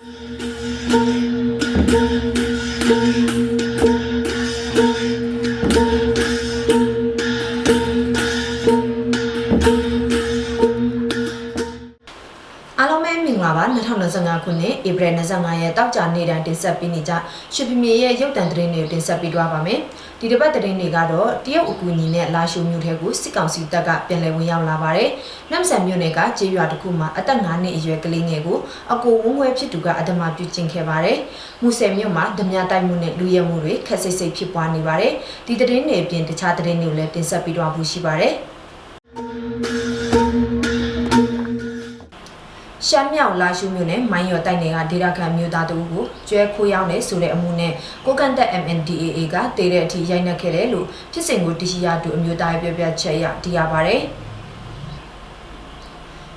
အား င်္ဂလာပါ2025ခုနှစ်ဧပြီ25ရက်တောက်ကြနေ့တိုင်းတင်ဆက်ပေးနေကြရွှေပြည်မြေရဲ့ရုပ်တံသတင်းတွေကိုတင်ဆက်ပေးသွားပါမယ်ဒီတစ်ပတ်သတင်းတွေကတော့တရုတ်အကူအညီနဲ့လာရှုမြို့ထဲကိုစစ်ကောင်စီတပ်ကပြန်လည်ဝင်ရောက်လာပါတယ်နမ်ဆန်မြို့နယ်ကကျေးရွာတစ်ခုမှာအသက်9နှစ်အရွယ်ကလေးငယ်ကိုအကိုဝန်းဝဲဖြစ်သူကအဓမ္မပြုကျင့်ခဲ့ပါတယ်မူဆယ်မြို့မှာဓမြတိုက်မှုနဲ့လူရဲမှုတွေခက်စိတ်စိတ်ဖြစ်ပွားနေပါတယ်ဒီသတင်းတွေအပြင်တခြားသတင်းတွေကိုလည်းတင်ဆက်ပေးသွားဖို့ရှိပါတယ် ရှမ်းမြောက်လာရှုမြို့နယ်မိုင်းရော်တိုက်နယ်ကဒေတာခံမြို့သားတို့ကိုကျွဲခိုးရောက်နေဆိုတဲ့အမှုနဲ့ကိုကန်တက် MNDAA ကတည်တဲ့အထိရိုက်နှက်ခဲ့တယ်လို့ဖြစ်စဉ်ကိုတရှိရသူအမျိုးသားရဲ့ပြောပြချက်အရသိရပါဗျ။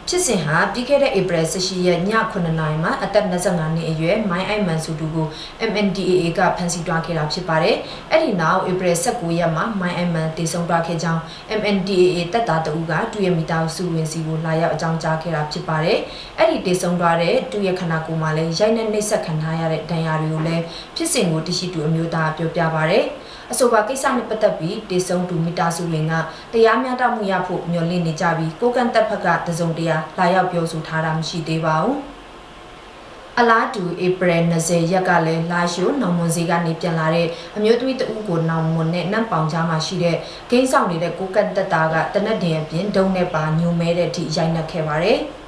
ဖြစ်စဉ်ဟာပြီးခဲ့တဲ့ဧပြီ18ရက်ည9:00နာရီမှာအသက်25နှစ်အရွယ်မိုင်းအိုက်မန်စုတူကို MNDAA ကဖမ်းဆီးသွားခဲ့တာဖြစ်ပါတယ်။အဲ့ဒီနောက်ဧပြီ19ရက်မှာမိုင်းအိုက်မန်တည်ဆုံသွားခဲ့ကြောင်း MNDAA တပ်သားတအူးကတူရမီတာစုဝင်စီကိုလာရောက်အကြောင်းကြားခဲ့တာဖြစ်ပါတယ်။အဲ့ဒီတည်ဆုံသွားတဲ့တူရခနာကိုမှလည်းရိုက်နှက်နှိပ်စက်ခံထားရတဲ့ဒဏ်ရာတွေကိုလည်းဖြစ်စဉ်ကိုတရှိတူအမျိုးသားပြောပြပါဗျ။ အဆိုပါကိစ္စနဲ့ပတ်သက်ပြီးတေဆုံတူမီတာစုဝင်ကတရားမျှတမှုရဖို့မျှော်လင့်နေကြပြီးကိုကန်တက်ဖက်ကတစုံတရာလာရောက်ပြောဆိုထားတာမရှိသေးပါဘူး။အလားတူဧပြီ20ရက်ကလည်းလာရှိုနောင်မွန်စီကနေပြန်လာတဲ့အမျိုးသမီးတဦးကိုနောင်မွန်နဲ့နမ်ပောင်ကြားမှာရှိတဲ့ဂိမ်းဆောင်နေတဲ့ကိုကန်တက်တာကတနက်တင်အပြင်ဒုံနဲ့ပါညုံမဲတဲ့အထိရိုက်နှက်ခဲ့ပါတယ်။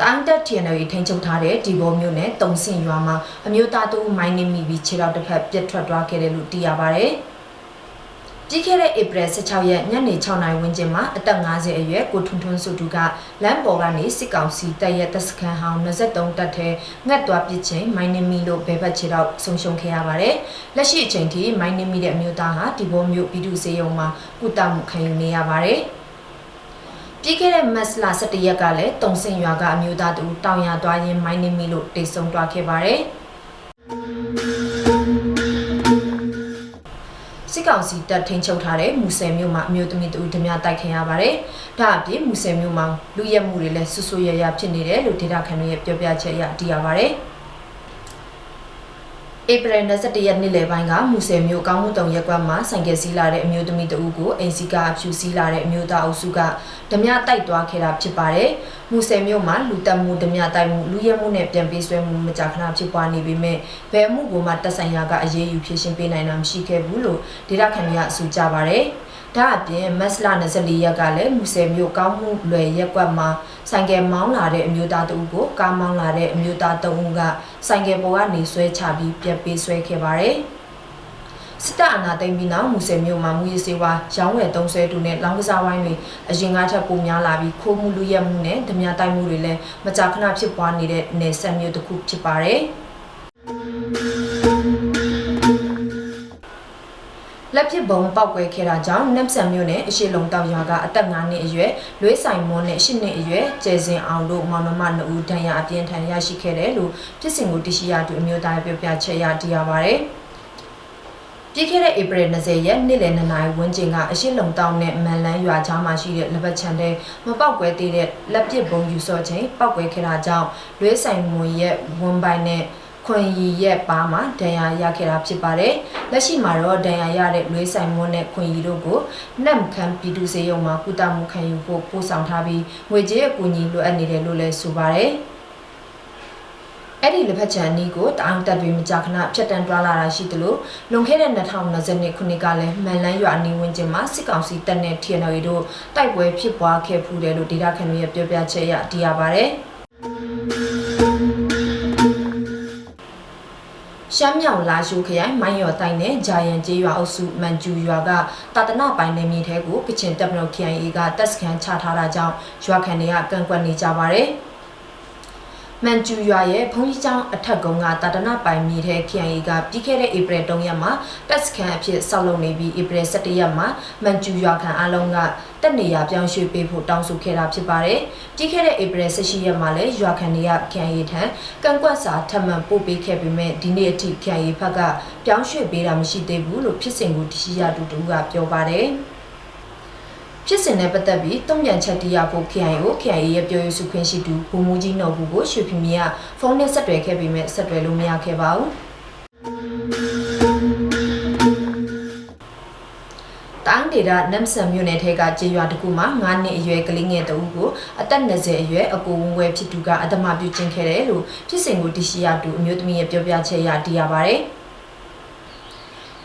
တန်တက် TNL ထိန်းချုပ်ထားတဲ့ဒီဘောမျိုးနဲ့တုံစင်ရွာမှာအမျိုးသားတို့မိုင်းနေမိပြီးခြေထောက်တစ်ဖက်ပြတ်ထွက်သွားခဲ့တယ်လို့သိရပါဗျ။ပြီးခဲ့တဲ့ဧပြီ16ရက်ညနေ6နာရီဝန်းကျင်မှာအသက်50အရွယ်ကိုထွန်းထွန်းစုတူကလမ်းပေါ်ကနေစစ်ကောင်စီတပ်ရဲ့တပ်စခန်းဟောင်း23တပ်ထဲငတ်သွားပစ်ချိန်မိုင်းနေမီလို့ဘဲဘက်ခြေတော့ဆုံးရှုံးခဲ့ရပါတယ်။လက်ရှိအချိန်ထိမိုင်းနေမီတဲ့အမျိုးသားဟာဒီဘောမျိုးပြည်သူစေယုံမှာကုသမှုခံယူနေရပါတယ်။ ပြီးခဲ့တဲ့မတ်လ17ရက်ကလည်းတုံစင်ရွာကအမျိုးသားတူတောင်ရသွားရင်းမိုင်းနေမီလို့တိတ်ဆုံသွားခဲ့ပါတယ်စစ်ကောင်စီတပ်ထိန်ချုပ်ထားတဲ့မူဆယ်မြို့မှာအမျိုးသမီးတူဓမြတိုက်ခင်ရပါတယ်။ဒါအပြင်မူဆယ်မြို့မှာလူရက်မှုတွေလည်းဆွဆွရရဖြစ်နေတယ်လို့ဒေတာခန်တွေရဲ့ပြောပြချက်အရသိရပါတယ်။ ဧပြီ21ရက်နေ့လယ်ပိုင်းကမူဆယ်မြို့ကောင်းမှုတုံရက်ကွက်မှာဆိုင်ကယ်စီးလာတဲ့အမျိုးသမီးတဦးကိုအိမ်စီကအဖြူစီးလာတဲ့အမျိုးသားအုပ်စုကဓမြတိုက်သွားခဲ့တာဖြစ်ပါတယ်။မူဆယ်မြို့မှာလူတက်မှုဓမြတိုက်မှုလူရဲမှုနဲ့ပြန်ပေးဆွဲမှုမကြာခဏဖြစ်ပွားနေပေမဲ့ဘယ်မှုကိုမှတက်ဆိုင်ရာကအရေးယူဖြေရှင်းပေးနိုင်တာမရှိခဲ့ဘူးလို့ဒေတာခန်ကအဆိုကြပါတယ်။ ဒါအပြင်မက်စလာ24ရက်ကလည်းမူဆယ်မြို့ကောင်းမှုလွယ်ရက်ကွက်မှာဆိုင်ကယ်မောင်းလာတဲ့အမျိုးသားတဦးကိုကားမောင်းလာတဲ့အမျိုးသားတဦးကဆိုင်ကယ်ပေါ်ကနေဆွဲချပြီးပြက်ပေးဆွဲခဲ့ပါတယ်။စစ်တပ်အာဏာသိမ်းပြီးနောက်မူဆယ်မြို့မှာမူရစေဝါရောင်းဝယ်သုံးဆွဲသူနဲ့လောင်းကစားဝိုင်းတွေအရင်ကထပ်ပိုများလာပြီးခိုးမှုလူရက်မှုနဲ့ဓမြတိုက်မှုတွေလည်းမကြာခဏဖြစ်ပွားနေတဲ့နယ်စပ်မြို့တစ်ခုဖြစ်ပါတယ်။ လက်ပစ်ဘုံပောက်ကွဲခဲ့တာကြောင့်နက်ဆန်မြို့နယ်အရှိလုံတောင်ရွာကအသက်9နှစ်အရွယ်လွေးဆိုင်မွန်းနဲ့10နှစ်အရွယ်ကျဲစင်အောင်တို့မောင်နှမ2ဦးဒဏ်ရာအပြင်းထန်ရရှိခဲ့တယ်လို့ပြည်စင်ကိုတရှိရသူအမျိုးသားပြောပြချက်ရသိရပါဗျ။ပြီးခဲ့တဲ့ဧပြီ20ရက်နေ့လယ်2နာရီဝန်းကျင်ကအရှိလုံတောင်နဲ့မန်လန်းရွာကြားမှာရှိတဲ့လက်ပတ်ချန်တဲ့မပောက်ကွဲသေးတဲ့လက်ပစ်ဘုံယူဆော့ချိန်ပောက်ကွဲခဲ့တာကြောင့်လွေးဆိုင်မွန်ရဲ့ဝန်ပိုင်နဲ့ ခွန်ရီရဲ့ပါမှာဒဏ်ရာရခဲ့တာဖြစ်ပါတယ်။လက်ရှိမှာတော့ဒဏ်ရာရတဲ့လွေးဆိုင်မွန်းနဲ့ခွန်ရီတို့ကိုနမ်ခမ်းပြည်သူစေယုံမှာကုသမှုခံယူဖို့ပို့ဆောင်ထားပြီးငွေကြေးအကူအညီလိုအပ်နေတယ်လို့လည်းဆိုပါတယ်။အဲ့ဒီလက်ဖက်ချန်နီးကိုတအောင်တက်တွေမကြာခဏဖြတ်တန်းတွားလာတာရှိသလိုလွန်ခဲ့တဲ့2020ခုနှစ်ကလည်းမန်လန်းရွာအနီးဝန်းကျင်မှာစစ်ကောင်စီတပ်နဲ့ TNL တို့တိုက်ပွဲဖြစ်ပွားခဲ့ဖူးတယ်လို့ဒေတာခန်တွေရဲ့ပြောပြချက်အရသိရပါတ ရှမ်းမြောင်လာရှိုးခရိုင်မိုင်းရော်တိုင်းနဲ့ဂျာယန်ကျေးရွာအုပ်စုမန်ကျူရွာကတာတနပိုင်နယ်မြေထဲကိုကချင်တပ်မတော် KIA ကတပ်စခန်းချထားတာကြောင့်ရွာခံတွေကကန့်ကွက်နေကြပါတယ်။ မန်ကျူရွာရဲ့ဘုံကြီးကျောင်းအထက်ကုန်းကတာတနပိုင်မြေထဲ KIA ကပြီးခဲ့တဲ့ဧပြီ3ရက်မှာတပ်စခန်းအဖြစ်ဆောက်လုပ်နေပြီးဧပြီ17ရက်မှာမန်ကျူရွာခံအလုံးကတက်နေရပြောင်းရွှေ့ပေးဖို့တောင်းဆိုခဲ့တာဖြစ်ပါတယ်။ပြီးခဲ့တဲ့ဧပြီ18ရက်မှာလည်းရွာခံတွေက KIA ထံကန့်ကွက်စာထပ်မံပို့ပေးခဲ့ပေမဲ့ဒီနေ့အထိ KIA ဘက်ကပြောင်းရွှေ့ပေးတာမရှိသေးဘူးလို့ဖြစ်စဉ်ကိုတရှိရတူတူကပြောပါတယ်။ ဖြစ်စဉ်နဲ့ပတ်သက်ပြီးတုံ့ပြန်ချက်တရားဖို့ KIO KIA ရဲ့ပြောရေးဆိုခွင့်ရှိသူဘူမူကြီးနော်ဘူးကိုရွှေဖီမီကဖုန်းနဲ့ဆက်သွယ်ခဲ့ပေမဲ့ဆက်သွယ်လို့မရခဲ့ပါဘူးတန်းဒေတာနမ်ဆန်မြို့နယ်ထဲကကျေးရွာတစ်ခုမှာ9နှစ်အရွယ်ကလေးငယ်တဦးကိုအသက်20အရွယ်အကိုဝင်းဝဲဖြစ်သူကအဓမ္မပြုကျင့်ခဲ့တယ်လို့ဖြစ်စဉ်ကိုတရှိရသူအမျိုးသမီးရဲ့ပြောပြချက်အရသိရပါဗျ။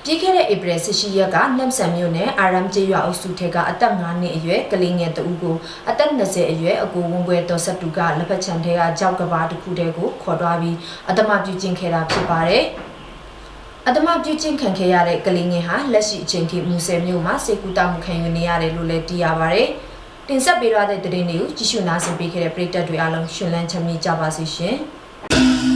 ပြီးခဲ့တဲ့ဧပြီ18ရက်ကနမ်ဆန်မြို့နယ်အာရမ်ကျေးရွာအုပ်စုထဲကအသက်9နှစ်အရွယ်ကလေးငယ်တဦးကိုအသက်20အရွယ်အကိုဝင်းပွဲတော်ဆက်တူကလက်ဖက်ချံထဲကကြောက်ကဘာတစ်ခုတည်းကိုခေါ်သွားပြီးအတမပြုကျင့်ခဲ့တာဖြစ်ပါတယ်။အတမပြုကျင့်ခံခဲ့ရတဲ့ကလေးငယ်ဟာလက်ရှိအချိန်ထိမူဆယ်မြို့မှာစေကူတာမှုခံယူနေရတယ်လို့လည်းသိရပါတယ်။တင်ဆက်ပေးရတဲ့သတင်းတွေကိုကြည့်ရှုနားဆင်ပေးခဲ့တဲ့ပရိသတ်တွေအားလုံးရှင်လန်းချမ်းမြေ့ကြပါစေရှင်။